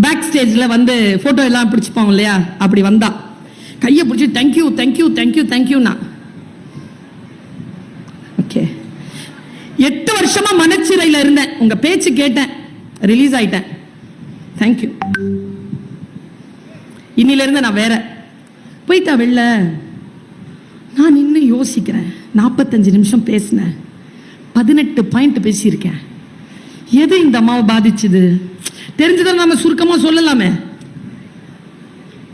Back ஸ்டேஜில் வந்து photo எல்லாம் பிடிச்சிப்போம் இல்லையா? அப்படி வந்தா. கையை பிடிச்சி thank you thank you thank you தேங்க்யூண்ணா ஓகே எட்டு வருஷமா மனச்சிறையில் இருந்தேன். உங்க பேச்சு கேட்டேன். ரிலீஸ் ஆயிட்டேன். தேங்க்யூ இன்னிலிருந்து நான் வேற. போயிட்டா வெளில. நான் இன்னும் யோசிக்கிறேன். நாற்பத்தஞ்சு நிமிஷம் பேசினேன். பதினெட்டு பாயிண்ட் பேசியிருக்கேன். எது இந்த அம்மாவை பாதிச்சுது? தெரிஞ்சதை நம்ம சுருக்கமா சொல்லலாமே.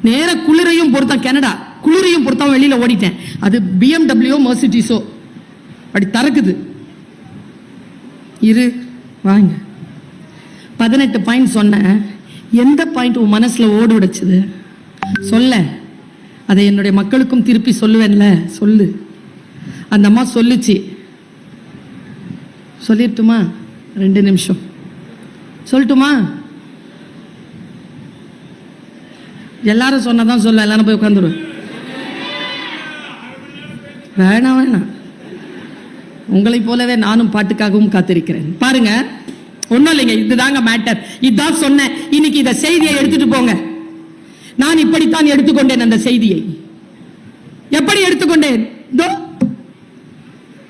நேர குளிரையும் பொறுத்தான் கனடா. குளிரையும் பொறுத்தான் வெளியில ஓடிட்டேன். அது பிஎம்டபிள்யூ மர்சிட்டிஸோ அப்படி தறக்குது. இரு வாங்க. பதினெட்டு பாயிண்ட் சொன்னேன். எந்த பாயிண்ட் உன் மனசில் ஓடு உடைச்சது? சொல்ல. அதை என்னுடைய மக்களுக்கும் திருப்பி சொல்லுவேன்ல. சொல்லு. அந்த அம்மா சொல்லுச்சு. சொல்லிட்டுமா? ரெண்டு நிமிஷம். சொல்லட்டுமா? எல்லாரும் சொன்னதான் சொல்ல எல்லாரும் போய் உட்காந்துருவேன் வேணாம் வேணாம். உங்களைப் போலவே நானும் பாட்டுக்காகவும் காத்திருக்கிறேன். பாருங்க ஒன்றும் இல்லைங்க இதுதாங்க மேட்டர் இதுதான் சொன்னேன் இன்னைக்கு இந்த செய்தியை எடுத்துட்டு போங்க. நான் இப்படித்தான் எடுத்துக்கொண்டேன் அந்த செய்தியை. எப்படி எடுத்துக்கொண்டேன்? இதோ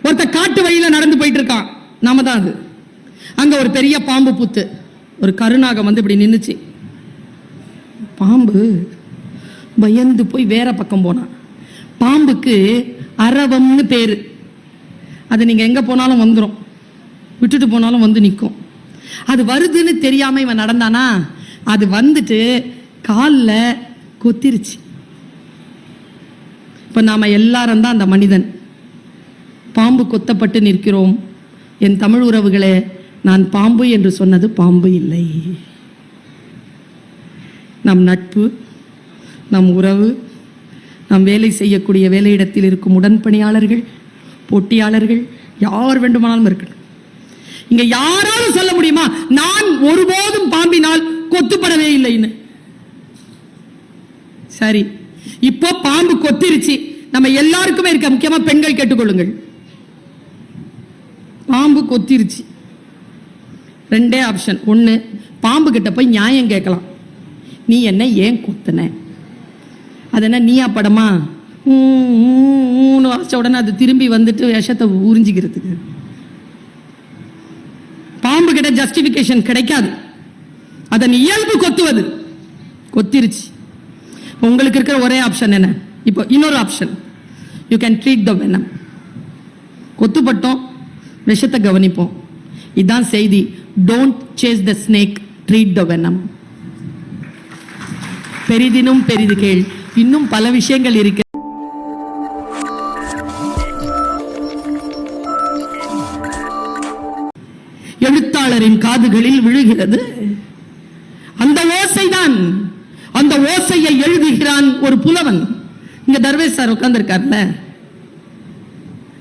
ஒருத்த காட்டு வழியில நடந்து போயிட்டு இருக்கான் நாம தான் அது. அங்க ஒரு பெரிய பாம்பு புத்து ஒரு கருநாகம் வந்து இப்படி நின்றுச்சு பாம்பு. பயந்து போய் வேற பக்கம் போனான் பாம்புக்கு அரவம்னு பேரு. அது நீங்க எங்க போனாலும் வந்துடும் விட்டுட்டு போனாலும் வந்து நிற்கும் அது வருதுன்னு தெரியாம இவன் நடந்தானா? அது வந்துட்டு காலில் கொத்திருச்சு. இப்போ நாம் எல்லாரும் தான் அந்த மனிதன். பாம்பு கொத்தப்பட்டு நிற்கிறோம். என் தமிழ் உறவுகளே நான் பாம்பு என்று சொன்னது பாம்பு இல்லை. நம் நட்பு நம் உறவு நாம் வேலை செய்யக்கூடிய வேலையிடத்தில் இருக்கும் உடன்பணியாளர்கள் போட்டியாளர்கள் யார் வேண்டுமானாலும் இருக்கட்டும் இங்க யாராலும் சொல்ல முடியுமா? நான் ஒருபோதும் பாம்பினால் கொத்துப்படவே இல்லைன்னு. சரி இப்போ பாம்பு கொத்திருச்சு. நம்ம எல்லாருக்குமே இருக்க முக்கியமா பெண்கள் கேட்டுக்கொள்ளுங்கள். பாம்பு கொத்திருச்சு. ரெண்டே ஆப்ஷன். ஒன்று பாம்பு கிட்ட போய் நியாயம் கேட்கலாம். நீ என்ன ஏன் குத்துன? அது என்ன நீயா படமா? ஊன்னு வச்ச உடனே அது திரும்பி வந்துட்டு விஷத்தை உறிஞ்சிக்கிறதுக்கு. பாம்பு கிட்ட ஜஸ்டிபிகேஷன் கிடைக்காது. அதன் இயல்பு கொத்துவது. கொத்திருச்சு. உங்களுக்கு இருக்கிற ஒரே ஆப்ஷன் என்ன? இப்போ இன்னொரு option you can treat the venom கொத்துப்பட்டோம் விஷத்தை கவனிப்போம். இதான் செய்தி. Don't chase the snake treat the venom பெரிதினும் பெரிது கேள். இன்னும் பல விஷயங்கள் இருக்கு. எழுத்தாளரின் காதுகளில் விழுகிறது. அந்த ஓசைதான். அந்த ஓசையை எழுதுகிறான் ஒரு புலவன். இங்க தர்வேஷ் சார் உட்கார்ந்திருக்கார்ல.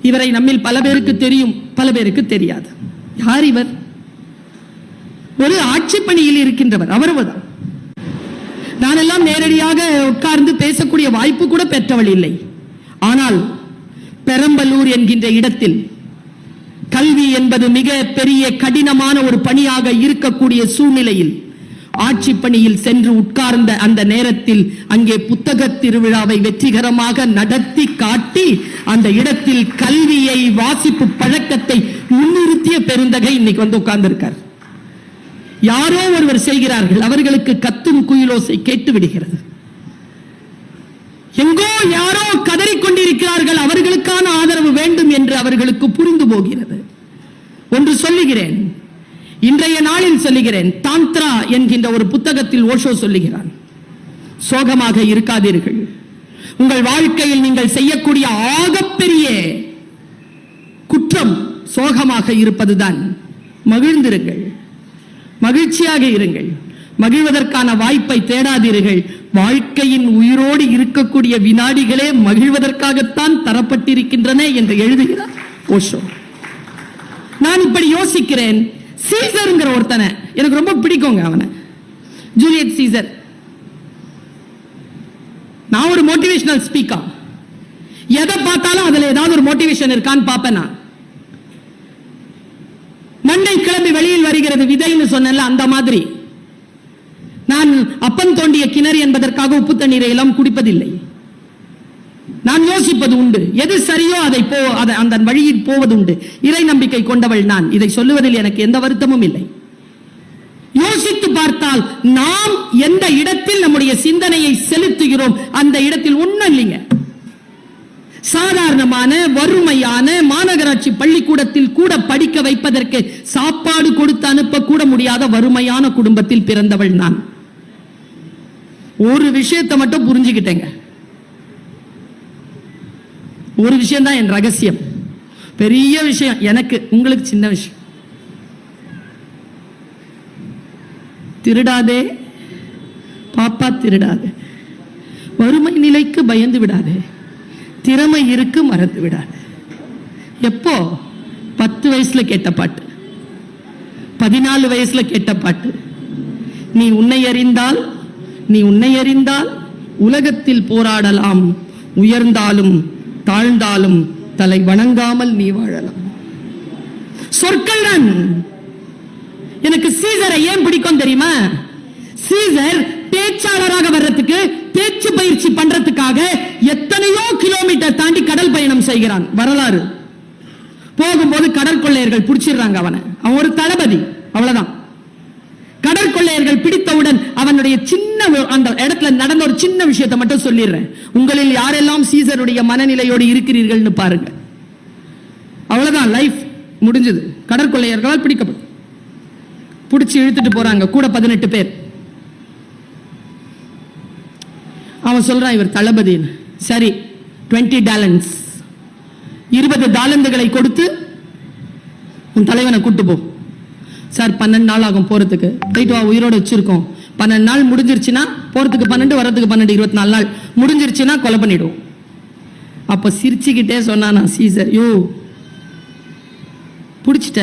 இவரை நம்மில் பல பேருக்கு தெரியும். பல பேருக்கு தெரியாது. யார் இவர்? ஒரு ஆட்சி பணியில் இருக்கின்றவர். அவரவதான். நானெல்லாம் நேரடியாக உட்கார்ந்து பேசக்கூடிய வாய்ப்பு கூட பெற்றவள் இல்லை. ஆனால் பெரம்பலூர் என்கின்ற இடத்தில் கல்வி என்பது மிக பெரிய கடினமான ஒரு பணியாக இருக்கக்கூடிய சூழ்நிலையில் ஆட்சி பணியில் சென்று உட்கார்ந்த அந்த நேரத்தில் அங்கே புத்தக திருவிழாவை வெற்றிகரமாக நடத்தி காட்டி அந்த இடத்தில் கல்வியை வாசிப்பு பழக்கத்தை முன்னிறுத்திய பெருந்தகை இன்னைக்கு வந்து உட்கார்ந்திருக்கார். யாரோ ஒருவர் செய்கிறார்கள் அவர்களுக்கு கத்தும் குயிலோசை கேட்டு விடுகிறது எங்கோ யாரோ கதறிக்கொண்டிருக்கிறார்கள் அவர்களுக்கான ஆதரவு வேண்டும் என்று அவர்களுக்கு புரிந்து போகிறது. ஒன்று சொல்லுகிறேன் இன்றைய நாளில் சொல்லுகிறேன் தாந்த்ரா என்கின்ற ஒரு புத்தகத்தில் ஓஷோ சொல்லுகிறான். சோகமாக இருக்காதீர்கள். உங்கள் வாழ்க்கையில் நீங்கள் செய்யக்கூடிய ஆகப்பெரிய குற்றம் சோகமாக இருப்பதுதான். மகிழ்ந்திருங்கள். மகிழ்ச்சியாக இருங்கள். மகிழ்வதற்கான வாய்ப்பை தேடாதீர்கள். வாழ்க்கையின் உயிரோடு இருக்கக்கூடிய வினாடிகளே மகிழ்வதற்காகத்தான் தரப்பட்டிருக்கின்றன என்று எழுதுகிறார் ஓஷோ. நான் இப்படி யோசிக்கிறேன். சீசருங்கிற ஒருத்தனை. எனக்கு ரொம்ப பிடிக்குங்க அவனை. Juliet Caesar. நான் ஒரு மோட்டிவேஷனல் ஸ்பீக்கர். எதை பார்த்தாலும் அதுல ஏதாவது ஒரு மோட்டிவேஷன் இருக்கான்னு பார்ப்பேன் நான். மண்டை கிளம்பி வெளியில் வருகிறது விதைன்னு சொன்னல அந்த மாதிரி. நான் அப்பன் தோண்டிய கிணறு என்பதற்காக உப்பு தண்ணீரை எல்லாம் குடிப்பதில்லை. நான் யோசிப்பது உண்டு. எது சரியோ அதை போ அதை அந்த வழியில் போவது உண்டு. இறை நம்பிக்கை கொண்டவள் நான். இதை சொல்லுவதில் எனக்கு எந்த வருத்தமும் இல்லை. யோசித்து பார்த்தால் நாம் எந்த இடத்தில் நம்முடைய சிந்தனையை செலுத்துகிறோம் அந்த இடத்தில் ஒன்றும் இல்லைங்க. சாதாரணமான வறுமையான மாநகராட்சி பள்ளிக்கூடத்தில் கூட படிக்க வைப்பதற்கு சாப்பாடு கொடுத்து அனுப்ப கூட முடியாத வறுமையான குடும்பத்தில் பிறந்தவள் நான். ஒரு விஷயத்தை மட்டும் புரிஞ்சுக்கிட்டேங்க. ஒரு விஷயம் தான் என் ரகசியம். பெரிய விஷயம். எனக்கு உங்களுக்கு சின்ன விஷயம். திருடாதே. பாப்பா திருடாதே. வறுமை நிலைக்கு பயந்து விடாதே. திறமை இருக்கு மறந்து விடாத. எப்போ? பத்து வயசுல கேட்ட பாட்டு. பதினாலு வயசுல கேட்ட பாட்டு. நீ உன்னை அறிந்தால் நீ உன்னை அறிந்தால் உலகத்தில் போராடலாம். உயர்ந்தாலும் தாழ்ந்தாலும் தலை வணங்காமல் நீ வாழலாம். சொற்கள் தான். எனக்கு சீசரை ஏன் பிடிக்கும் தெரியுமா? சீசர் பேச்சாளராக வர்றதுக்கு பேச்சு பயிற்சி பண்றதுக்காக எத்தனையோ கிலோமீட்டர் தாண்டி கடல் பயணம் செய்கிறான். வரலாறு. போகும்போது கடற்கொள்ளையர்கள் பிடிச்சிடுறாங்க அவனை. அவன் ஒரு தளபதி. அவ்வளவுதான். கடற்கொள்ளையர்கள் பிடித்தவுடன் அவனுடைய சின்ன அந்த இடத்துல நடந்த ஒரு சின்ன விஷயத்தை மட்டும் சொல்லிடுறேன். உங்களில் யாரெல்லாம் சீசருடைய மனநிலையோடு இருக்கிறீர்கள்னு பாருங்க. அவ்வளவுதான். லைஃப் முடிஞ்சது. கடற்கொள்ளையர்களால் பிடிக்கப்படும் பிடிச்சி இழுத்துட்டு போறாங்க. கூட பதினெட்டு பேர். அவன் சொல்றான் இவர் தளபதின்னு. சரி 20 டாலன்ஸ் இருபது டாலந்துகளை கொடுத்து உன் தலைவனை கூட்டு போ. சார் பன்னெண்டு நாள் ஆகும் போறதுக்கு. போயிட்டு வா உயிரோட வச்சிருக்கோம். பன்னெண்டு நாள் முடிஞ்சிருச்சுன்னா போறதுக்கு பன்னெண்டு வரதுக்கு பன்னெண்டு இருபத்தி நாலு நாள். முடிஞ்சிருச்சுன்னா கொலை பண்ணிடுவோம். அப்ப சிரிச்சுக்கிட்டே சொன்னானா சீசர் யோ பிடிச்சிட்ட.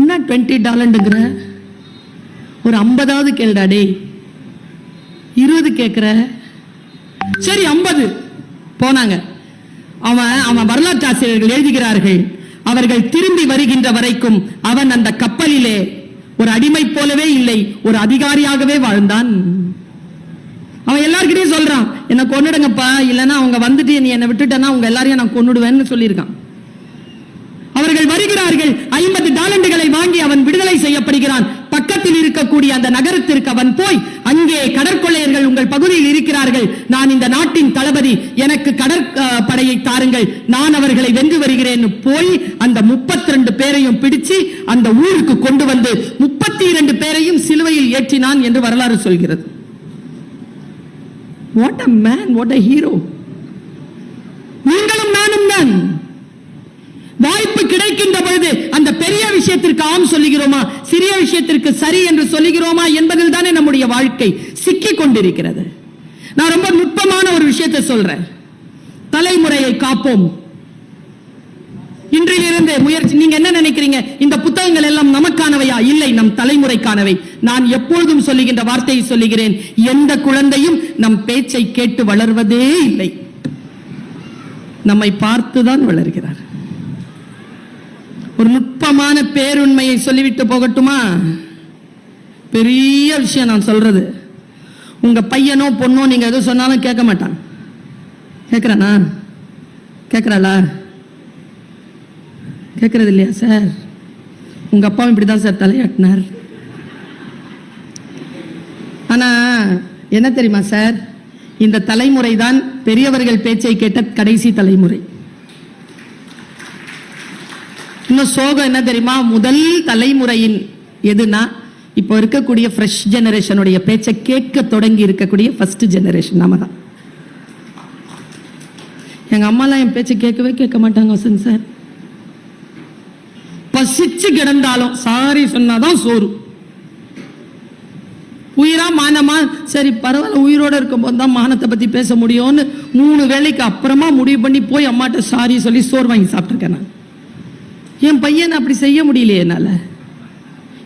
என்ன டுவெண்ட்டி டாலண்டுங்கிற ஒரு ஐம்பதாவது கேளுடா டே இருபது கேட்குற சரி ஐம்பது. போனாங்க. அவன் அவன் வரலாற்று ஆசிரியர்கள் எழுதுகிறார்கள். அவர்கள் திரும்பி வருகின்ற வரைக்கும் அவன் அந்த கப்பலிலே ஒரு அடிமை போலவே இல்லை ஒரு அதிகாரியாகவே வாழ்ந்தான். அவன் எல்லாருக்கிட்டையும் சொல்றான் என்ன கொன்னுடுங்கப்பா இல்லைன்னா அவங்க வந்துட்டு நீ என்னை விட்டுட்டேன்னா அவங்க எல்லாரையும் நான் கொண்டுடுவேன்னு சொல்லியிருக்கான். அவர்கள் வருகிறார்கள். ஐம்பது டாலண்டுகளை வாங்கி அவன் விடுதலை செய்யப்படுகிறான். பக்கத்தில் இருக்கக்கூடிய அந்த நகரத்திற்கு அவன் போய் அங்கே கடற்கொள்ளையர்கள் உங்கள் பகுதியில் இருக்கிறார்கள். நான் இந்த நாட்டின் தளபதி எனக்கு கடற்படையை தாருங்கள். நான் அவர்களை வென்று வருகிறேன் போய் அந்த முப்பத்தி ரெண்டு பேரையும் பிடிச்சு அந்த ஊருக்கு கொண்டு வந்து முப்பத்தி இரண்டு பேரையும் சிலுவையில் ஏற்றினான் என்று வரலாறு சொல்கிறது. What a man what a hero நீங்களும் நானும் தான். வாய்ப்பு கிடைக்கின்ற பொழுது அந்த பெரிய விஷயத்திற்கு ஆம் சொல்லுகிறோமா? சிறிய விஷயத்திற்கு சரி என்று சொல்லுகிறோமா என்பதில் தானே நம்முடைய வாழ்க்கை சிக்கிக் கொண்டிருக்கிறது. நான் ரொம்ப நுட்பமான ஒரு விஷயத்தை சொல்றேன். தலைமுறையை காப்போம். இன்றிலிருந்து முயற்சி நீங்க என்ன நினைக்கிறீங்க? இந்த புத்தகங்கள் எல்லாம் நமக்கானவையா? இல்லை நம் தலைமுறைக்கானவை. நான் எப்பொழுதும் சொல்லுகின்ற வார்த்தையை சொல்லுகிறேன். எந்த குழந்தையும் நம் பேச்சை கேட்டு வளர்வதே இல்லை. நம்மை பார்த்துதான் வளர்கிறார். ஒரு நுட்பமான பேருண்மையை சொல்லிவிட்டு போகட்டுமா? பெரிய விஷயம் நான் சொல்றது. உங்க பையனோ பொண்ணோ நீங்க எது சொன்னாலும் கேட்க மாட்டான். கேட்குறானா கேட்குறாளா கேட்கறது இல்லையா சார்? உங்க அப்பாவும் இப்படிதான் சார் தலையாட்டினார். ஆனா என்ன தெரியுமா சார்? இந்த தலைமுறை தான் பெரியவர்கள் பேச்சை கேட்ட கடைசி தலைமுறை. இன்னும் சோகம் என்ன தெரியுமா? முதல் தலைமுறையின் எதுனா இப்போ இருக்கக்கூடிய ஃப்ரெஷ் ஜெனரேஷனுடைய பேச்சை கேட்க தொடங்கி இருக்கக்கூடிய ஃபர்ஸ்ட் ஜெனரேஷன் நாம தான். எங்க அம்மாலாம் என் பேச்சை கேட்கவே கேட்க மாட்டாங்க வசந்த் சார் பசிச்சு கிடந்தாலும் சாரி சொன்னாதான் சோறு. உயிரா மானமா? சரி பரவாயில்ல உயிரோட இருக்கும்போது தான் மானத்தை பத்தி பேச முடியும்னு மூணு வேளைக்கு அப்புறமா முடிவு பண்ணி போய் அம்மாட்ட சாரி சொல்லி சோறு வாங்கி சாப்பிட்டுருக்கேன் நான். என் பையனை அப்படி செய்ய முடியலையே என்னால்.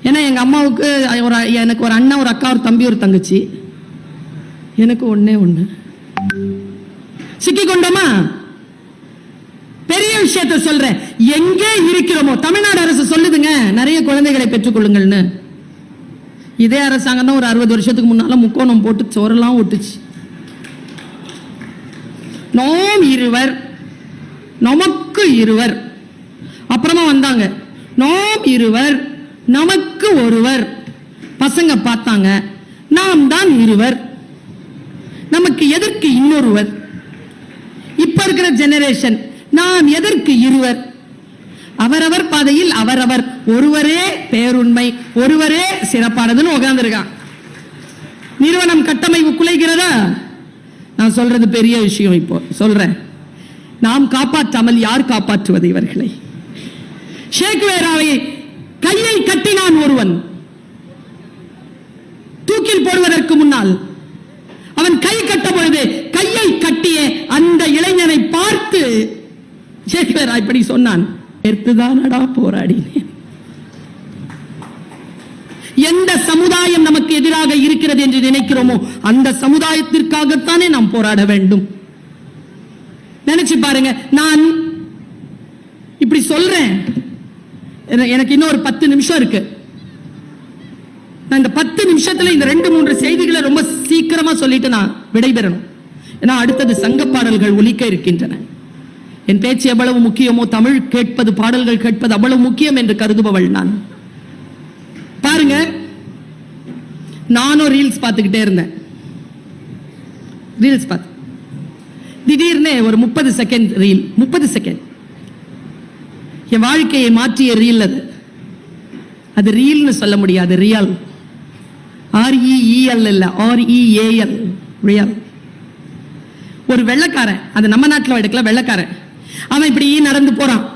ஏன்னா எங்கள் அம்மாவுக்கு ஒரு எனக்கு ஒரு அண்ணன் ஒரு அக்கா ஒரு தம்பி ஒரு தங்கச்சி. எனக்கு ஒன்றே ஒன்று சிக்கி கொண்டோமா? பெரிய விஷயத்த சொல்றேன். எங்கே இருக்கிறோமோ தமிழ்நாடு அரசு சொல்லுதுங்க நிறைய குழந்தைகளை பெற்றுக்கொள்ளுங்கள்னு. இதே அரசாங்கம் தான் ஒரு அறுபது வருஷத்துக்கு முன்னால முக்கோணம் போட்டு சோரெல்லாம் ஒட்டுச்சு நோம் இருவர் நமக்கு இருவர். அப்புறமா வந்தாங்க. நாம் இருவர் நமக்கு ஒருவர். பசங்க பார்த்தாங்க நாம் தான் இருவர். நமக்கு எதற்கு இன்னொருவர்? இப்ப இருக்கிற ஜெனரேஷன் நாம் எதற்கு இருவர்? அவரவர் பாதையில் அவரவர் ஒருவரே பேருண்மை ஒருவரே சிறப்பானதுன்னு உட்கார்ந்துருக்கான் நிறுவனம் கட்டமைப்பு குலைகிறதா? நான் சொல்றது பெரிய விஷயம் இப்போ சொல்றேன். நாம் காப்பாற்றாமல் யார் காப்பாற்றுவது இவர்களை? ஷேக்வேராவை கையை கட்டினான் ஒருவன். தூக்கில் போடுவதற்கு முன்னால் அவன் கை கட்ட பொழுது கையை கட்டிய அந்த இளைஞனை பார்த்து ஷேக்வேரா இப்படி சொன்னான் எடுத்துதானடா போராடினேன். எந்த சமுதாயம் நமக்கு எதிராக இருக்கிறது என்று நினைக்கிறோமோ அந்த சமுதாயத்திற்காகத்தானே நாம் போராட வேண்டும். நினைச்சு பாருங்க நான் இப்படி சொல்றேன் எனக்கு இன்னும் ஒரு பத்து நிமிஷம் இருக்கு. நான் இந்த பத்து நிமிஷத்துல இந்த ரெண்டு மூன்று செய்திகளை ரொம்ப சீக்கிரமா சொல்லிட்டு நான் விடைபெறணும். ஏன்னா அடுத்தது சங்க பாடல்கள் ஒலிக்க இருக்கின்றன. என் பேச்சு எவ்வளவு முக்கியமோ தமிழ் கேட்பது பாடல்கள் கேட்பது அவ்வளவு முக்கியம் என்று கருதுபவள் நான். பாருங்க. நானும் ரீல்ஸ் பார்த்துக்கிட்டே இருந்தேன். ரீல்ஸ் பார்த்து. திடீர்னு ஒரு முப்பது செகண்ட் ரீல் முப்பது செகண்ட் என் வாழ்க்கையை மாற்றிய ரீல் அது. அது ரீல்னு சொல்ல முடியாது ரியல். ஆர்இஇஎல் இல்லை ஆர்இஏஎல் ரியல். ஒரு வெள்ளைக்காரன் அது நம்ம நாட்டில் எடுக்கல வெள்ளைக்காரன். அவன் இப்படி நடந்து போறான்.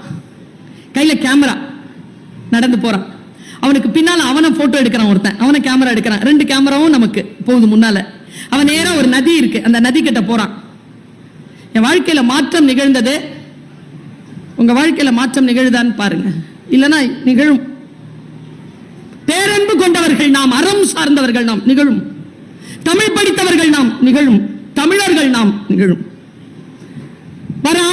கையில கேமரா நடந்து போறான். அவனுக்கு பின்னால அவனை போட்டோ எடுக்கிறான் ஒருத்தன். அவனை கேமரா எடுக்கிறான். ரெண்டு கேமராவும் நமக்கு போகுது முன்னால. அவன் நேரம் ஒரு நதி இருக்கு. அந்த நதி கிட்ட போறான். என் வாழ்க்கையில மாற்றம் நிகழ்ந்தது உங்க வாழ்க்கையில மாற்றம் நிகழுதான்னு பாருங்க. இல்லனா நிகழும். பேரன்பு கொண்டவர்கள் நாம் அறம் சார்ந்தவர்கள் நாம் நிகழும். தமிழ் படித்தவர்கள் நாம் நிகழும். தமிழர்கள் நாம் நிகழும். வரா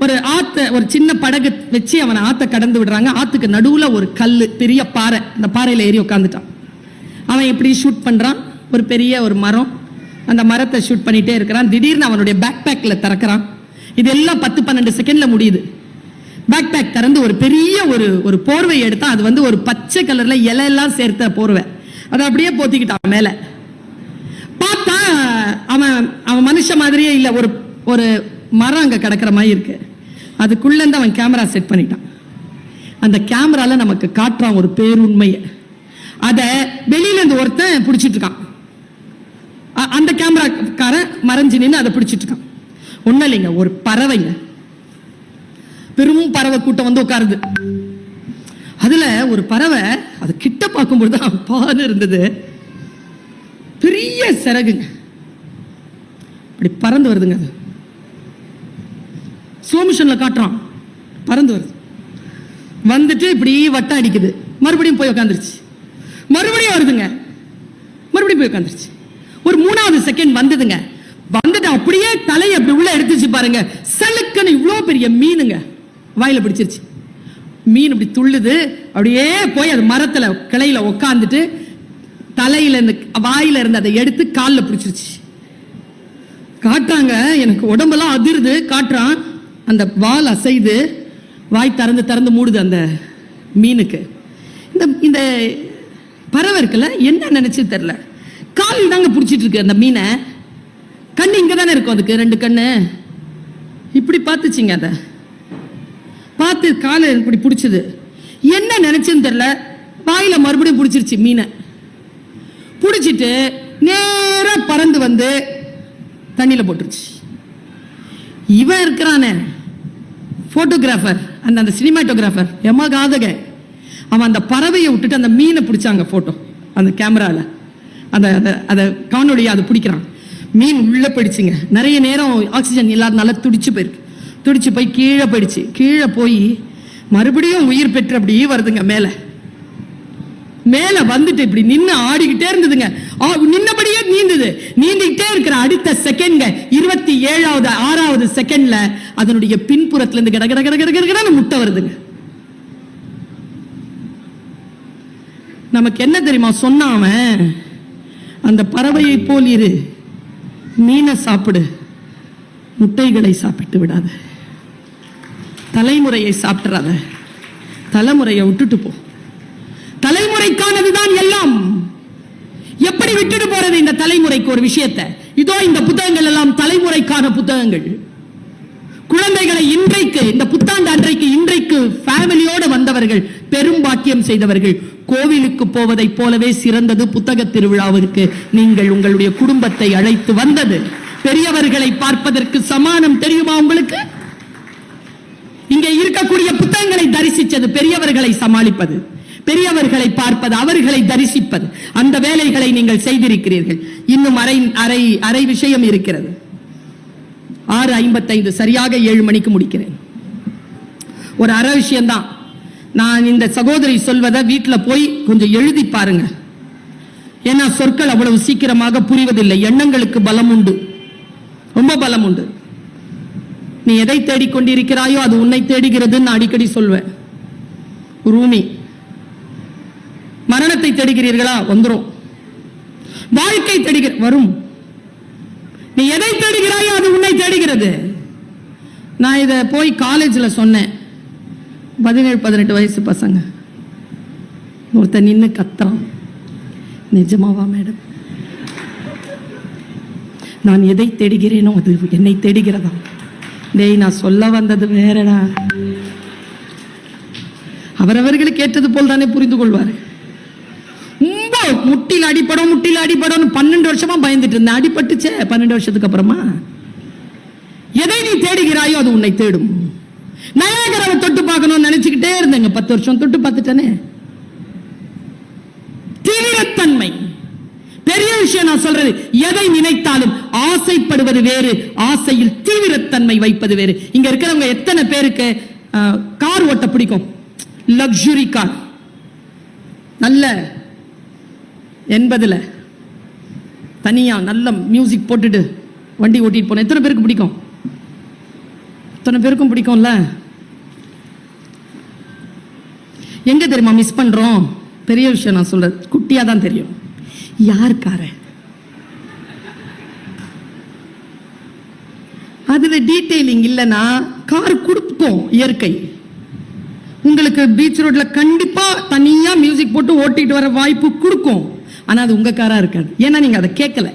ஒரு ஆத்த ஒரு சின்ன படகு வச்சு அவனை ஆத்த கடந்து விடுறாங்க. ஆத்துக்கு நடுவுல ஒரு கல்லு பெரிய பாறை. அந்த பாறையில ஏறி உட்காந்துட்டான் அவன் எப்படி ஷூட் பண்றான்? ஒரு பெரிய ஒரு மரம். அந்த மரத்தை ஷூட் பண்ணிட்டே இருக்கிறான். திடீர்னு அவனுடைய பேக் பேக்ல திறக்கிறான். இதெல்லாம் பத்து பன்னெண்டு செகண்ட்ல முடியுது. பேக் பேக் திறந்து ஒரு பெரிய ஒரு ஒரு போர்வை எடுத்தா அது வந்து ஒரு பச்சை கலர்ல இலை எல்லாம் சேர்த்த போர்வை. அதை அப்படியே போத்திக்கிட்டான் மேல. பார்த்தா அவன் அவன் மனுஷன் மாதிரியே இல்லை ஒரு ஒரு மரம் அங்க கிடக்கிற மாதிரி இருக்கு. அதுக்குள்ள இருந்து அவன் கேமரா செட் பண்ணிட்டான். அந்த கேமரால நமக்கு காட்டுறான் ஒரு பேருண்மையை. அதை வெளியில இருந்து ஒருத்தன் பிடிச்சிட்டு இருக்கான். அந்த கேமராக்காரன் மறைஞ்சு நின்று அதை பிடிச்சிட்டு இருக்கான். ஒன்னும் இல்லைங்க ஒரு பறவைங்க. பெரும் பறவை கூட்டம் வந்து உட்காருது. அதுல ஒரு பறவை அது கிட்ட பார்க்கும்போது தான் இருந்தது. பெரிய சிறகுங்க. அப்படி பறந்து வருதுங்க அது. சோமிஷன்ல காட்டுறான். பறந்து வருது. வந்துட்டு இப்படி வட்டம் அடிக்குது. மறுபடியும் போய் உட்காந்துருச்சு மறுபடியும் வருதுங்க. மறுபடியும் போய் உட்காந்துருச்சு ஒரு மூணாவது செகண்ட் வந்ததுங்க. வந்துட்டு அப்படியே தலையை அப்படி உள்ள எடுத்துச்சு பாருங்க. சலுக்குன்னு இவ்வளோ பெரிய மீனுங்க. வாயில பிடிச்சிருச்சு. மீன் இப்படி துள்ளுது. அப்படியே போய் அது மரத்துல கிளையில உக்காந்துட்டு தலையில இருந்து வாயில இருந்து அதை எடுத்து காலில் பிடிச்சிருச்சு. காட்டுறாங்க எனக்கு உடம்பெல்லாம் அதிருது. காட்டுறான். அந்த வால் அசைது வாய் திறந்து திறந்து மூடுது அந்த மீனுக்கு. இந்த இந்த பறவை இருக்குல்ல என்ன நினைச்சு தெரில காலில் தாங்க பிடிச்சிட்டு இருக்கு அந்த மீனை. கண்ணு இங்க தானே இருக்கும் அதுக்கு? ரெண்டு கண்ணு. இப்படி பார்த்துச்சிங்க அதை. பார்த்து காலை இப்படி பிடிச்சது. என்ன நினைச்சுன்னு தெரியல. வாயில மறுபடியும் பிடிச்சிருச்சு மீனை. பிடிச்சிட்டு நேரா பறந்து வந்து தண்ணியில போட்டுருச்சு. இவன் இருக்கிறானே. போட்டோகிராஃபர் அந்த அந்த சினிமாட்டோகிராஃபர் எம்மா காதக. அவன் அந்த பறவையை விட்டுட்டு அந்த மீனை பிடிச்சாங்க போட்டோ அந்த கேமரால அந்த அந்த அதை காணொலியை அதை பிடிக்கிறான். மீன் உள்ளே போயிடுச்சுங்க. நிறைய நேரம் ஆக்சிஜன் இல்லாதனால துடிச்சு போயிருக்கு. துடிச்சு போய் கீழே போயிடுச்சு. கீழே போய் மறுபடியும் உயிர் பெற்று அப்படியே வருதுங்க மேலே. மேல வந்துட்டு இப்படி நின்று ஆடிக்கிட்டே இருந்ததுங்க. நின்னபடியே நீந்தது. நீந்திக்கிட்டே இருக்கிற அடுத்த செகண்ட்ங்க இருபத்தி ஏழாவது ஆறாவது செகண்ட்ல அதனுடைய பின்புறத்துல இருந்து கிட கிட கிட கிட கட முட்டை வருதுங்க. நமக்கு என்ன தெரியுமா? சொன்னான் அவன் அந்த பறவையை போல் இரு. மீனை சாப்பிடு. முட்டைகளை சாப்பிட்டு விடாத. தலைமுறையை சாப்பிட்றாத தலைமுறையை விட்டுட்டு போ. தலைமுறைக்கானதுதான் எல்லாம். எப்படி விட்டுட்டு போறது இந்த தலைமுறைக்கு ஒரு விஷயத்தை? இதோ இந்த புத்தகங்கள் எல்லாம் தலைமுறைக்கான புத்தகங்கள். குழந்தைகளை இன்றைக்கு இந்த புத்தாண்டு அன்றைக்கு இன்றைக்கு ஃபேமிலியோடு வந்தவர்கள் பெரும் பாக்கியம் செய்தவர்கள் கோவிலுக்கு போவதைப் போலவே சிறந்தது புத்தக திருவிழாவிற்கு. நீங்கள் உங்களுடைய குடும்பத்தை அழைத்து வந்தது. பெரியவர்களை பார்ப்பதற்கு சமானம் தெரியுமா உங்களுக்கு? இங்கே இருக்கக்கூடிய புத்தகங்களை தரிசித்தது பெரியவர்களை சமாளிப்பது. பெரியவர்களை பார்ப்பது அவர்களை தரிசிப்பது. அந்த வேலைகளை நீங்கள் செய்திருக்கிறீர்கள். இன்னும் அரை அரை அரை விஷயம் இருக்கிறது. ஆறு ஐம்பத்தைந்து சரியாக ஏழு மணிக்கு முடிக்கிறேன். ஒரு அரை விஷயம்தான். நான் இந்த சகோதரி சொல்வதை வீட்டில் போய் கொஞ்சம் எழுதி பாருங்க. ஏன்னா சொற்கள் அவ்வளவு சீக்கிரமாக புரிவதில்லை. எண்ணங்களுக்கு பலம் உண்டு. ரொம்ப பலம் உண்டு. நீ எதை தேடிக்கொண்டிருக்கிறாயோ அது உன்னை தேடுகிறதுன்னு நான் அடிக்கடி சொல்வேன். ரூமி மரணத்தை தேடுகிறீர்களா? வந்துடும் வாழ்க்கை தேடுகிற வரும். நீ எதை தேடுகிறாயோ அது உன்னை தேடுகிறது. நான் இதை போய் காலேஜில் சொன்னேன். பதினேழு பதினெட்டு வயசு பசங்க. ஒருத்தன் நின்று கத்துறான். நிஜமாவா மேடம்? நான் எதை தேடுகிறேனோ அது என்னை தேடுகிறதா? டேய் நான் சொல்ல வந்தது வேறடா. அவரவர்களுக்கு ஏற்றது போல் தானே புரிந்து கொள்வார். ரொம்ப முட்டில் அடிப்படும் முட்டில் அடிப்படும் பன்னெண்டு வருஷமா பயந்துட்டு இருந்தேன். அடிபட்டுச்சே பன்னெண்டு வருஷத்துக்கு அப்புறமா. எதை நீ தேடுகிறாயோ அது உன்னை தேடும். நயகரவை தொட்டு பார்க்கணும்னு நினைச்சுக்கிட்டே இருந்தேங்க. பத்து வருஷம் தொட்டு பார்த்துட்டேனே. தீவிரத்தன்மை பெரிய விஷயம் நான் சொல்றது எதை நினைத்தாலும் ஆசைப்படுவது வேறு ஆசையில் தீவிரத்தன்மை வைப்பது வேறு. இங்க இருக்கிறவங்க எத்தனை பேருக்கு கார் ஓட்ட பிடிக்கும்? லக்ஸுரி கார் நல்ல எண்பதுல தனியா நல்ல மியூசிக் போட்டுட்டு வண்டி ஓட்டிட்டு போன எத்தனை பேருக்கு பிடிக்கும்? எத்தனை பேருக்கும் பிடிக்கும்ல? எங்க தெரியுமா மிஸ் பண்றோம்? பெரிய விஷயம் நான் சொல்றது குட்டியா தான் தெரியும். யார் கார அதுல டீட்டெயிலிங் இல்லைன்னா கார் கொடுக்கும் இயற்கை. உங்களுக்கு பீச் ரோட்ல கண்டிப்பா தனியா மியூசிக் போட்டு ஓட்டிட்டு வர வாய்ப்பு கொடுக்கும். ஆனா அது உங்க காரா இருக்காது. ஏன்னா நீங்க அதை கேட்கல.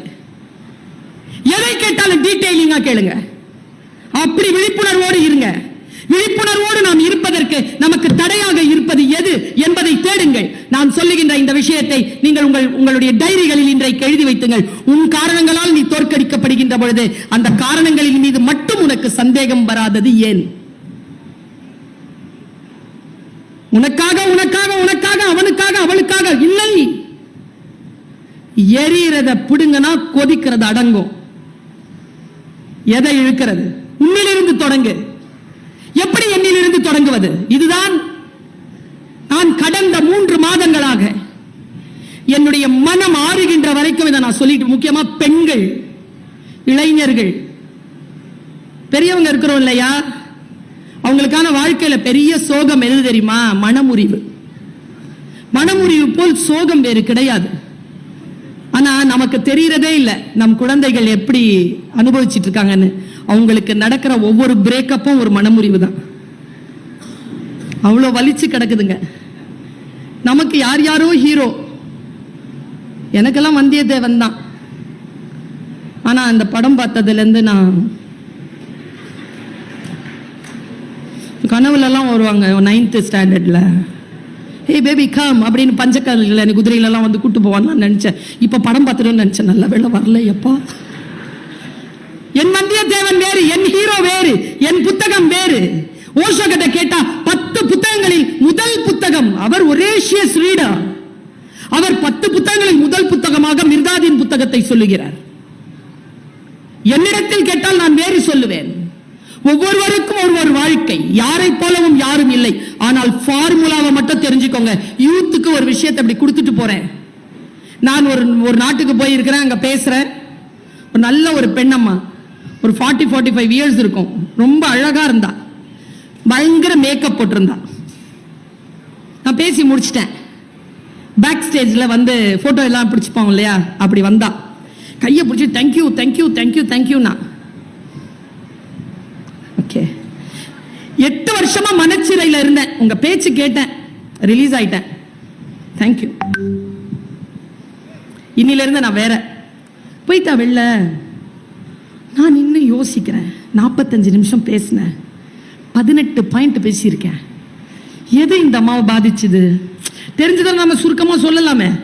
எதை கேட்டாலும் டீட்டெயிலிங்காக கேளுங்க. அப்படி விழிப்புணர்வோடு இருங்க. விழிப்புணர்வோடு நாம் இருப்பதற்கு நமக்கு தடையாக இருப்பது எது என்பதை தேடுங்கள். நான் சொல்லுகின்ற இந்த விஷயத்தை நீங்கள் உங்கள் உங்களுடைய டைரிகளில் இன்றைக்கு எழுதி வைத்துங்கள். உன் காரணங்களால் நீ தோற்கடிக்கப்படுகின்ற பொழுது அந்த காரணங்களின் மீது மட்டும் உனக்கு சந்தேகம் வராதது ஏன்? உனக்காக உனக்காக உனக்காக அவனுக்காக அவளுக்காக இல்லை. எரியறத பிடுங்கனா கொதிக்கிறது அடங்கும். எதை இழுக்கிறது? உன்னிலிருந்து தொடங்கு. எப்படி என்னிலிருந்து தொடங்குவது? இதுதான் நான் கடந்த மூன்று மாதங்களாக என்னுடைய மனம் ஆறுகின்ற வரைக்கும் இதை நான் சொல்லிட்டு முக்கியமா பெண்கள் இளைஞர்கள். பெரியவங்க இருக்கிறோம் இல்லையா? அவங்களுக்கான வாழ்க்கையில பெரிய சோகம் எது தெரியுமா? மனமுறிவு. மனமுறிவு போல் சோகம் வேறு கிடையாது. ஆனா நமக்கு தெரியறதே இல்லை. நம் குழந்தைகள் எப்படி அனுபவிச்சிட்டு இருக்காங்கன்னு. அவங்களுக்கு நடக்கிற ஒவ்வொரு பிரேக்கப்பும் ஒரு மனமுறிவு தான் அவ்வளோ வலிச்சு கிடக்குதுங்க. நமக்கு யார் யாரோ ஹீரோ எனக்கெல்லாம் வந்தியத்தேவன் தான். ஆனா அந்த படம் பார்த்ததுல இருந்து நான் கனவுல எல்லாம் வருவாங்க நைன்த்து ஸ்டாண்டர்ட்ல ஹே பேபி கம் அப்படின்னு பஞ்சக்கல்ல குதிரையிலலாம் வந்து கூட்டு போவான்னு நினைச்சேன். இப்போ படம் பார்த்துட்டோன்னு நினைச்சேன். நல்ல வேலை வரல எப்பா என் வேறு என் ஹீரோ வேறு என் புத்தகம் வேறு. ஓஷோ கிட்ட கேட்டா பத்து புத்தகங்களில் முதல் புத்தகம் அவர் ஒரேஷியஸ் ரீடர். அவர் பத்து புத்தகங்களில் முதல் புத்தகமாக மிர்தாதின் புத்தகத்தை சொல்லுகிறார். என்னிடத்தில் கேட்டால் நான் வேறு சொல்லுவேன். ஒவ்வொருவருக்கும் ஒரு வாழ்க்கை யாரை போலவும் யாரும் இல்லை. ஆனால் ஃபார்முலாவை மட்டும் தெரிஞ்சுக்கோங்க. யூத்துக்கு ஒரு விஷயத்தை அப்படி கொடுத்துட்டு போறேன். நான் ஒரு ஒரு நாட்டுக்கு போயிருக்கிறேன் அங்க பேசுறேன். நல்ல ஒரு பெண்ணம்மா. ஒரு ஃபார்ட்டி ஃபார்ட்டி ஃபைவ் இயர்ஸ் இருக்கும். ரொம்ப அழகா இருந்தா. பயங்கர மேக்கப் போட்டிருந்தா. நான் பேசி முடிச்சிட்டேன். பேக் ஸ்டேஜ்ல வந்து ஃபோட்டோ எல்லாம் பிடிச்சிப்பாங்க இல்லையா? அப்படி வந்தா. கையை பிடிச்சி thank you thank you thank you தேங்க்யூண்ணா ஓகே எட்டு வருஷமா மனச்சிறையில் இருந்தேன். உங்க பேச்சு கேட்டேன். ரிலீஸ் ஆயிட்டேன். தேங்க்யூ இன்னில இருந்து நான் வேற. போயிட்டா வெளில. யோசிக்கிறேன். நாற்பத்தஞ்சு நிமிஷம் பேசினேன். பதினெட்டு பாயிண்ட் பேசியிருக்கேன். எது இந்த அம்மாவை பாதிச்சுது? தெரிஞ்சதால் நம்ம சுருக்கமா சொல்லலாமே.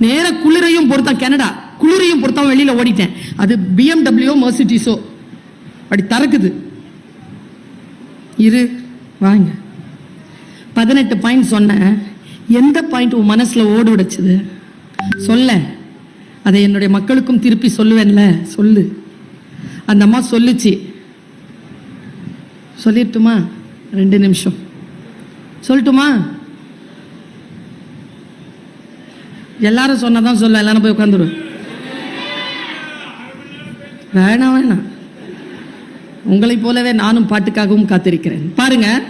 நேர குளிரையும் பொறுத்தான் கனடா. குளிரையும் பொறுத்தான் வெளியில ஓடிட்டேன். அது பிஎம்டபிள்யூ மர்சிட்டிஸோ அப்படி தறக்குது. இரு வாங்க. பதினெட்டு பாயிண்ட் சொன்னேன். எந்த பாயிண்ட் உன் மனசுல ஓடு உடைச்சது? சொல்ல அதை என்னுடைய மக்களுக்கும் திருப்பி சொல்லுவேன்ல. சொல்லு. அந்த அம்மா சொல்லுச்சு. சொல்லிட்டுமா? ரெண்டு நிமிஷம். சொல்லட்டுமா? எல்லாரும் சொன்னதான் சொல்ல எல்லாரும் போய் உட்காந்துரு வேணாம் வேணாம். உங்களைப் போலவே நானும் பாட்டுக்காகவும் காத்திருக்கிறேன். பாருங்க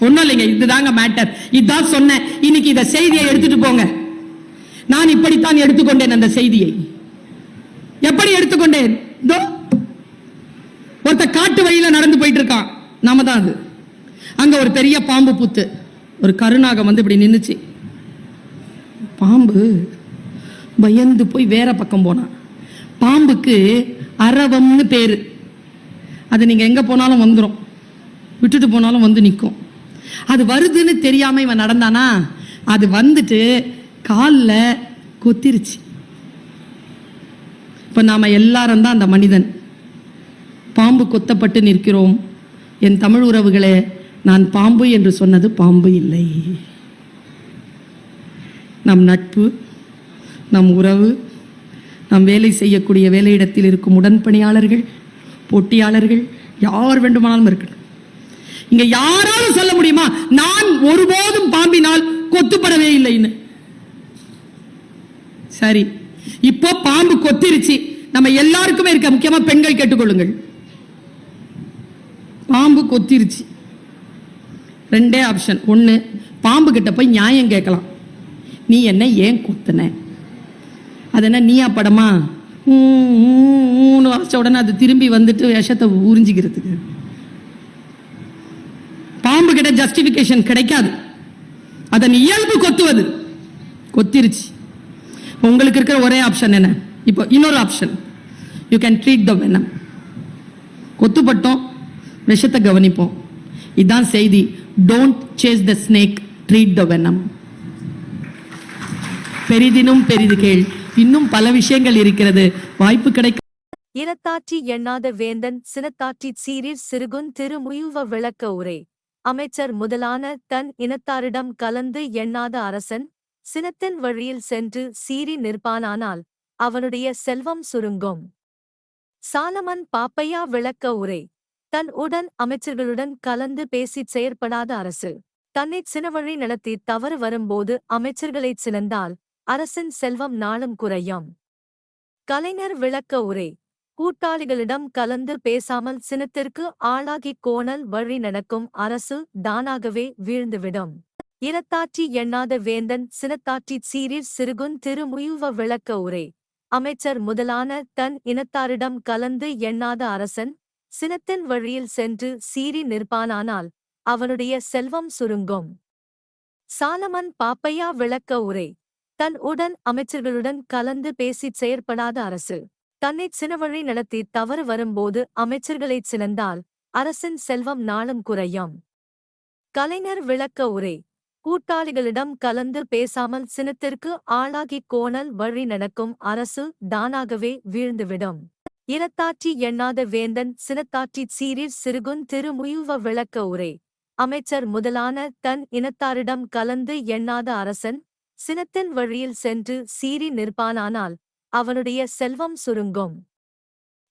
ஒண்ணும் இல்லைங்க இதுதாங்க மேட்டர் இதுதான் சொன்னேன் இன்னைக்கு இந்த செய்தியை எடுத்துட்டு போங்க. நான் இப்படித்தான் எடுத்துக்கொண்டேன் அந்த செய்தியை. எப்படி எடுத்துக்கொண்டேன்? இதோ ஒருத்த காட்டு வழியில நடந்து போயிட்டு இருக்கான். நாம தான் அது. அங்க ஒரு பெரிய பாம்பு புத்து ஒரு கருநாகம் வந்து இப்படி நின்றுச்சு பாம்பு பயந்து போய் வேற பக்கம் போனான் பாம்புக்கு அரவம்னு பேரு. அது நீங்க எங்க போனாலும் வந்துடும் விட்டுட்டு போனாலும் வந்து நிற்கும் அது வருதுன்னு தெரியாம இவன் நடந்தானா? அது வந்துட்டு காலில் கொத்திருச்சு. இப்போ நாம எல்லாரும் தான் அந்த மனிதன். பாம்பு கொத்தப்பட்டு நிற்கிறோம். என் தமிழ் உறவுகளே நான் பாம்பு என்று சொன்னது பாம்பு இல்லை. நம் நட்பு நம் உறவு நம் வேலை செய்யக்கூடிய வேலையிடத்தில் இருக்கும் உடன்பணியாளர்கள் போட்டியாளர்கள் யார் வேண்டுமானாலும் இருக்கணும் இங்க யாராலும் சொல்ல முடியுமா? நான் ஒருபோதும் பாம்பினால் கொத்துப்படவே இல்லைன்னு. சரி இப்போ பாம்பு கொத்திருச்சு. நம்ம எல்லாருக்குமே இருக்க முக்கியமா பெண்கள் கேட்டுக்கொள்ளுங்கள். பாம்பு கொத்திருச்சு. ரெண்டே ஆப்ஷன் ஒன்று பாம்பு கிட்ட போய் நியாயம் கேட்கலாம். நீ என்ன ஏன் கொத்துன? அது என்ன நீயா படமா? ஊன்னு வச்ச உடனே அது திரும்பி வந்துட்டு விஷத்தை உறிஞ்சிக்கிறதுக்கு. பாம்பு கிட்ட ஜஸ்டிஃபிகேஷன் கிடைக்காது அதன் இயல்பு கொத்துவது. கொத்திருச்சு. உங்களுக்கு இருக்கிற ஒரே ஆப்ஷன் என்ன? இப்போ இன்னொரு option you can treat the venom கொத்துப்பட்டோம். விஷத்தை கவனிப்போம். இதான் செய்தி. Don't chase the snake treat the venom பெரிதினும் பெரிது கேள். இன்னும் பல விஷயங்கள் இருக்கிறது. வாய்ப்பு கிடைக்க இனத்தாற்றி எண்ணாத வேந்தன் சினத்தாற்றிச் சீரிற் சிறுகுன் திருமுயுவ விளக்க உரை. அமைச்சர் முதலான தன் இனத்தாரிடம் கலந்து எண்ணாத அரசன் சினத்தின் வழியில் சென்று சீறி நிற்பானானால் அவனுடைய செல்வம் சுருங்கும். சாலமன் பாப்பையா விளக்க உரை. தன் உடன் அமைச்சர்களுடன் கலந்து பேசிச் செயற்படாத அரசு. தன்னைச் சினவழி நடத்தி தவறு வரும்போது அமைச்சர்களைச் சினந்தால் அரசின் செல்வம் நாளும் குறையும். கலைஞர் விளக்க உரை. கூட்டாளிகளிடம் கலந்து பேசாமல் சினத்திற்கு ஆளாகிக் கோணல் வழி நடக்கும் அரசு தானாகவே வீழ்ந்துவிடும். இனத்தாற்றி எண்ணாத வேந்தன் சினத்தாற்றி சீரிற் சிறுகுன் திருமுயுவ விளக்க உரை. அமைச்சர் முதலான தன் இனத்தாரிடம் கலந்து எண்ணாத அரசன் சினத்தின் வழியில் சென்று சீறி நிற்பானானால் அவனுடைய செல்வம் சுருங்கும். சாலமன் பாப்பையா விளக்க உரை. தன் உடன் அமைச்சர்களுடன் கலந்து பேசிச் செயற்படாத அரசு. தன்னைச் சினவழி நடத்தி தவறு வரும்போது அமைச்சர்களைச் சினந்தால் அரசின் செல்வம் நாளும் குறையும். கலைஞர் விளக்க உரை. கூட்டாளிகளிடம் கலந்து பேசாமல் சினத்திற்கு ஆளாகிக் கோணல் வழி நடக்கும் அரசு தானாகவே வீழ்ந்துவிடும். இனத்தாற்றி எண்ணாத வேந்தன் சினத்தாற்றி சீரிர் சிறுகுன் திருமுயுவ விளக்க உரை. அமைச்சர் முதலான தன் இனத்தாரிடம் கலந்து எண்ணாத அரசன் சினத்தின் வழியில் சென்று சீறி நிற்பானானால் அவனுடைய செல்வம் சுருங்கும்.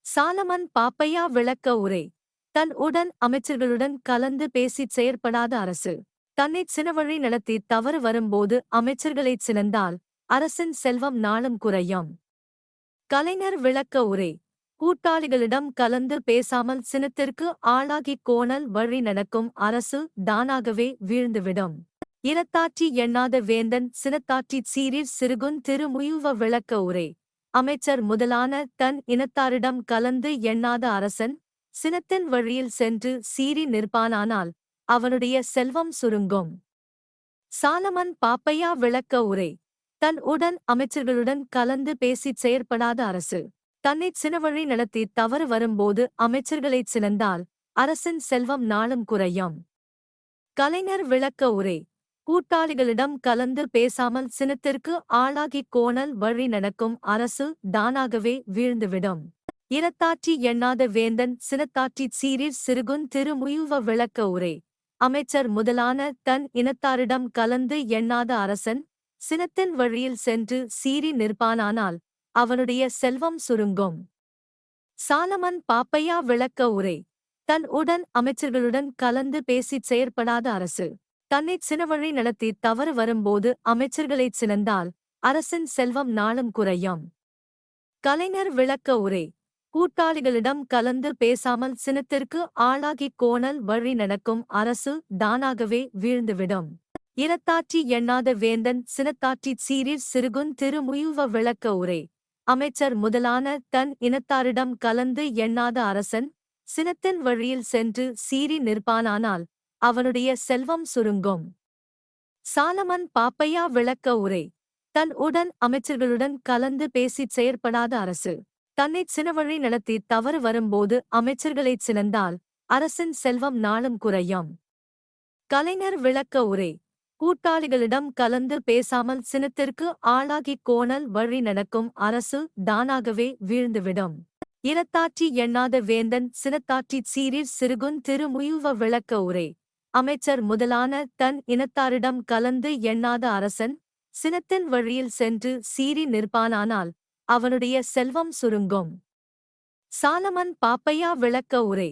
சாலமன் பாப்பையா விளக்க உரை. தன் உடன் அமைச்சர்களுடன் கலந்து பேசிச் செயற்படாத அரசு. தன்னைச் சினவழி நடத்தி தவறு வரும்போது அமைச்சர்களைச் சினந்தால் அரசின் செல்வம் நாளும் குறையும். கலைஞர் விளக்க உரை. கூட்டாளிகளிடம் கலந்து பேசாமல் சினத்திற்கு ஆளாகிக் கோணல் வழி நடக்கும் அரசு தானாகவே வீழ்ந்துவிடும். இனத்தாற்றி எண்ணாத வேந்தன் சினத்தாற்றி சீரிற் சிறுகுன் திருமுயுவ விளக்க உரை. அமைச்சர் முதலான தன் இனத்தாரிடம் கலந்து எண்ணாத அரசன் சினத்தின் வழியில் சென்று சீறி நிற்பானானால் அவனுடைய செல்வம் சுருங்கும். சாலமன் பாப்பையா விளக்க உரை. தன் உடன் அமைச்சர்களுடன் கலந்து பேசிச் செயற்படாத அரசு. தன்னைச் சினவழி நடத்தி தவறு வரும்போது அமைச்சர்களைச் சினந்தால் அரசின் செல்வம் நாளும் குறையும். கலைஞர் விளக்க உரை. கூட்டாளிகளிடம் கலந்து பேசாமல் சினத்திற்கு ஆளாகிக் கோணல் வழி நடக்கும் அரசு தானாகவே வீழ்ந்துவிடும். இனத்தாற்றி எண்ணாத வேந்தன் சினத்தாற்றி சீரிற் சிறுகுன் திருமுயுவ விளக்க உரை. அமைச்சர் முதலான தன் இனத்தாரிடம் கலந்து எண்ணாத அரசன் சினத்தின் வழியில் சென்று சீறி நிற்பானானால் அவனுடைய செல்வம் சுருங்கும். சாலமன் பாப்பையா விளக்க உரை. தன் உடன் அமைச்சர்களுடன் கலந்து பேசிச் செயற்படாத அரசு. தன்னைச் சினவழி நடத்தி தவறு வரும்போது அமைச்சர்களைச் சினந்தால் அரசின் செல்வம் நாளும் குறையும். கலைஞர் விளக்க உரை. கூட்டாளிகளிடம் கலந்து பேசாமல் சினத்திற்கு ஆளாகிக் கோணல் வழி நடக்கும் அரசு தானாகவே வீழ்ந்துவிடும். இனத்தாற்றி எண்ணாத வேந்தன் சினத்தாற்றிச் சீரிற் சிறுகுன் திருமுயுவ விளக்க உரை. அமைச்சர் முதலான தன் இனத்தாரிடம் கலந்து எண்ணாத அரசன் சினத்தின் வழியில் சென்று சீறி நிற்பானானால் அவனுடைய செல்வம் சுருங்கும். சாலமன் பாப்பையா விளக்க உரை. தன் உடன் அமைச்சர்களுடன் கலந்து பேசிச் செயற்படாத அரசு. தன்னைச் சினவழி நடத்தி தவறு வரும்போது அமைச்சர்களைச் சினந்தால் அரசின் செல்வம் நாளும் குறையும். கலைஞர் விளக்க உரை. கூட்டாளிகளிடம் கலந்து பேசாமல் சினத்திற்கு ஆளாகிக் கோணல் வழி நடக்கும் அரசு தானாகவே வீழ்ந்துவிடும். இனத்தாற்றி எண்ணாத வேந்தன் சினத்தாற்றி சீரிற் சிறுகுன் திருமுயுவ விளக்க உரை. அமைச்சர் முதலான தன் இனத்தாரிடம் கலந்து எண்ணாத அரசன் சினத்தின் வழியில் சென்று சீறி நிற்பானானால் அவனுடைய செல்வம் சுருங்கும். சாலமன் பாப்பையா விளக்க உரை.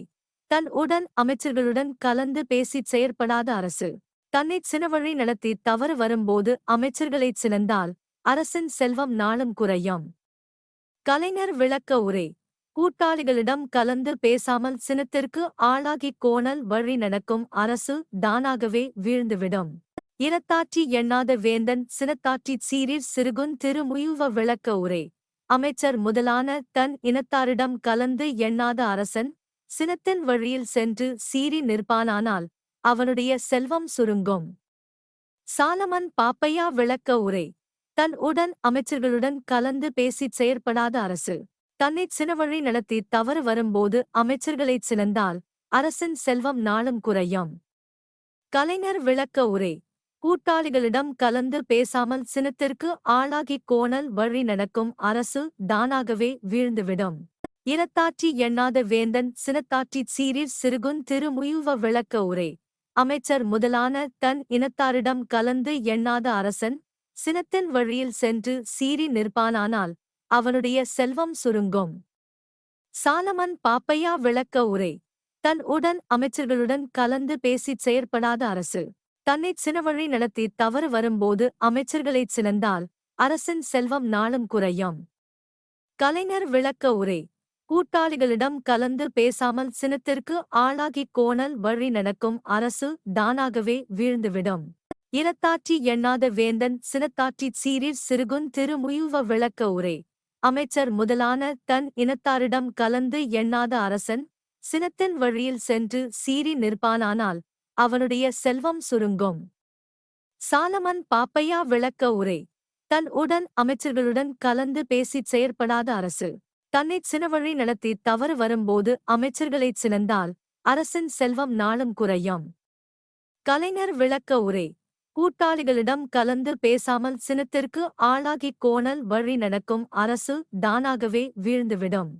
தன் உடன் அமைச்சர்களுடன் கலந்து பேசிச் செயற்படாத அரசு. தன்னைச் சினவழி நடத்தி தவறு வரும்போது அமைச்சர்களைச் சினந்தால் அரசின் செல்வம் நாளும் குறையும். கலைஞர் விளக்க உரை. கூட்டாளிகளிடம் கலந்து பேசாமல் சினத்திற்கு ஆளாகிக் கோணல் வழி நடக்கும் அரசு தானாகவே வீழ்ந்துவிடும். இனத்தாற்றி எண்ணாத வேந்தன் சினத்தாற்றிச் சீரீர் சிறுகுன் திருமுயுவ விளக்க உரை. அமைச்சர் முதலான தன் இனத்தாரிடம் கலந்து எண்ணாத அரசன் சினத்தின் வழியில் சென்று சீறி நிற்பானானால் அவனுடைய செல்வம் சுருங்கும். சாலமன் பாப்பையா விளக்க உரை. தன் உடன் அமைச்சர்களுடன் கலந்து பேசிச் செயற்படாத அரசு. தன்னைச் சினவழி நடத்தி தவறு வரும்போது அமைச்சர்களைச் சினந்தால் அரசின் செல்வம் நாளும் குறையும். கலைஞர் விளக்க உரை. கூட்டாளிகளிடம் கலந்து பேசாமல் சினத்திற்கு ஆளாகிக் கோணல் வழி நடக்கும் அரசு தானாகவே வீழ்ந்துவிடும். இனத்தாற்றி எண்ணாத வேந்தன் சினத்தாற்றிச் சீரிர் சிறுகுன் திருமுயுவ விளக்க உரை. அமைச்சர் முதலான தன் இனத்தாரிடம் கலந்து எண்ணாத அரசன் சினத்தின் வழியில் சென்று சீறி நிற்பானானால் அவனுடைய செல்வம் சுருங்கும். சாலமன் பாப்பையா விளக்க உரை. தன் உடன் அமைச்சர்களுடன் கலந்து பேசிச் செயற்படாத அரசு. தன்னைச் சினவழி நடத்தி தவறு வரும்போது அமைச்சர்களைச் சினந்தால் அரசின் செல்வம் நாளும் குறையும். கலைஞர் விளக்க உரை. கூட்டாளிகளிடம் கலந்து பேசாமல் சினத்திற்கு ஆளாகிக் கோணல் வழி நடக்கும் அரசு தானாகவே வீழ்ந்துவிடும். இனத்தாற்றி எண்ணாத வேந்தன் சினத்தாற்றி சீரிர் சிறுகுன் திருமுயுவ விளக்க உரை. அமைச்சர் முதலான தன் இனத்தாரிடம் கலந்து எண்ணாத அரசன் சினத்தின் வழியில் சென்று சீறி நிற்பானானால் அவனுடைய செல்வம் சுருங்கும். சாலமன் பாப்பையா விளக்க உரை. தன் உடன் அமைச்சர்களுடன் கலந்து பேசிச் செயற்படாத அரசு. தன்னைச் சினவழி நடத்தி தவறு வரும்போது அமைச்சர்களைச் சினந்தால் அரசின் செல்வம் நாளும் குறையும். கலைஞர் விளக்க உரை. கூட்டாளிகளிடம் கலந்து பேசாமல் சினத்திற்கு ஆளாகிக் கோணல் வழி நடக்கும் அரசு தானாகவே வீழ்ந்துவிடும்.